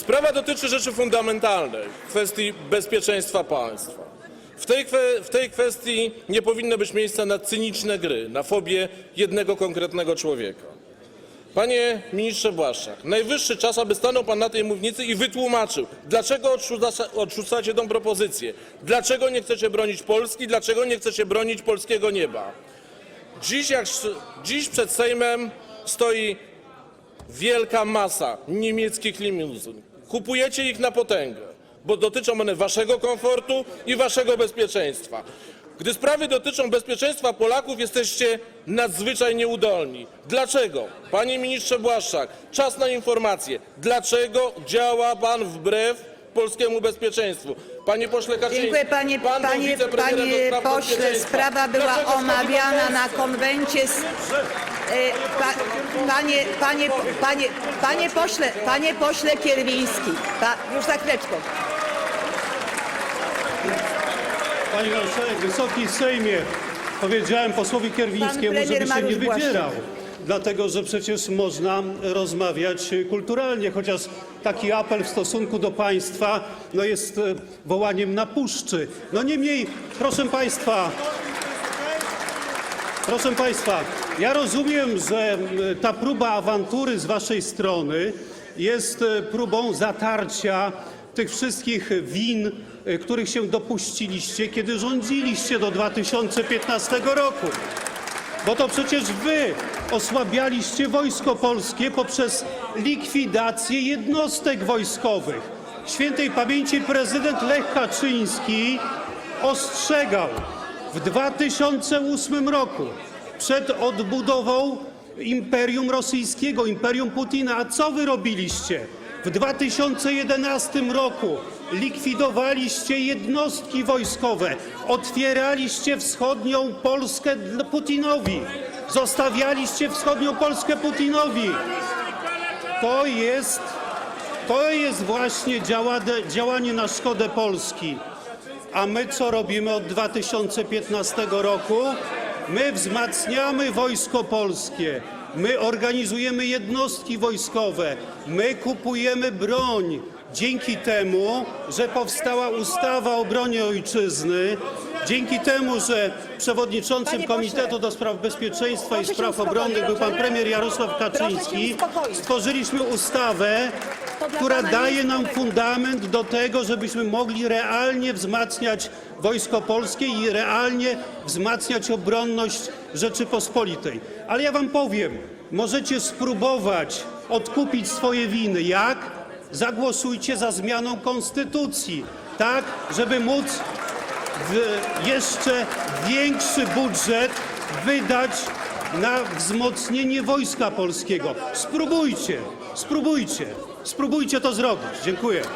Sprawa dotyczy rzeczy fundamentalnej, kwestii bezpieczeństwa państwa. W tej, w tej kwestii nie powinno być miejsca na cyniczne gry, na fobię jednego konkretnego człowieka. Panie ministrze Błaszczak, najwyższy czas, aby stanął pan na tej mównicy i wytłumaczył, dlaczego odrzuca, odrzucacie tę propozycję, dlaczego nie chcecie bronić Polski, dlaczego nie chcecie bronić polskiego nieba. Dziś, jak, dziś przed Sejmem stoi wielka masa niemieckich limuzyn. Kupujecie ich na potęgę, bo dotyczą one waszego komfortu i waszego bezpieczeństwa. Gdy sprawy dotyczą bezpieczeństwa Polaków, jesteście nadzwyczaj nieudolni. Dlaczego? Panie ministrze Błaszczak, czas na informację. Dlaczego działa pan wbrew polskiemu bezpieczeństwu? Panie pośle Kaczyński, Dziękuję panie, pan był panie, wicepremierem do panie spraw pośle. bezpieczeństwa. Sprawa była Dlaczego omawiana na Polsce? konwencie. e, Pa, panie, panie, panie, panie pośle, panie pośle Kierwiński. Pa, już za chwileczkę. Pani marszałek, Wysoki Sejmie, powiedziałem posłowi Kierwińskiemu, Pan premier żeby się nie Mariusz wydzierał. Dlatego, że przecież można rozmawiać kulturalnie, chociaż taki apel w stosunku do państwa no jest e, wołaniem na puszczy. No niemniej, proszę państwa, Proszę Państwa, ja rozumiem, że ta próba awantury z Waszej strony jest e, próbą zatarcia tych wszystkich win, e, których się dopuściliście, kiedy rządziliście do 2015 roku. Bo to przecież Wy osłabialiście Wojsko Polskie poprzez likwidację jednostek wojskowych. Świętej pamięci prezydent Lech Kaczyński ostrzegał w 2008 roku przed odbudową Imperium Rosyjskiego, Imperium Putina. A co wy robiliście? W 2011 roku likwidowaliście jednostki wojskowe, otwieraliście wschodnią Polskę Putinowi, zostawialiście wschodnią Polskę Putinowi. To jest, to jest właśnie działanie, działanie na szkodę Polski. A my co robimy od 2015 roku? My wzmacniamy Wojsko Polskie, my organizujemy jednostki wojskowe, my kupujemy broń. Dzięki temu, że powstała ustawa o obronie ojczyzny, dzięki temu, że przewodniczącym Panie Komitetu do Spraw Bezpieczeństwa i proszę się Spraw uspokoić. Obronnych był pan premier Jarosław Proszę się Kaczyński, uspokoić. stworzyliśmy ustawę, To dla która pana daje jest nam fundament do tego, żebyśmy mogli realnie wzmacniać Wojsko Polskie i realnie wzmacniać obronność Rzeczypospolitej. Ale ja wam powiem, możecie spróbować odkupić swoje winy. Jak? Zagłosujcie za zmianą konstytucji, tak, żeby móc jeszcze większy budżet wydać na wzmocnienie Wojska Polskiego. Spróbujcie, spróbujcie, spróbujcie to zrobić. Dziękuję.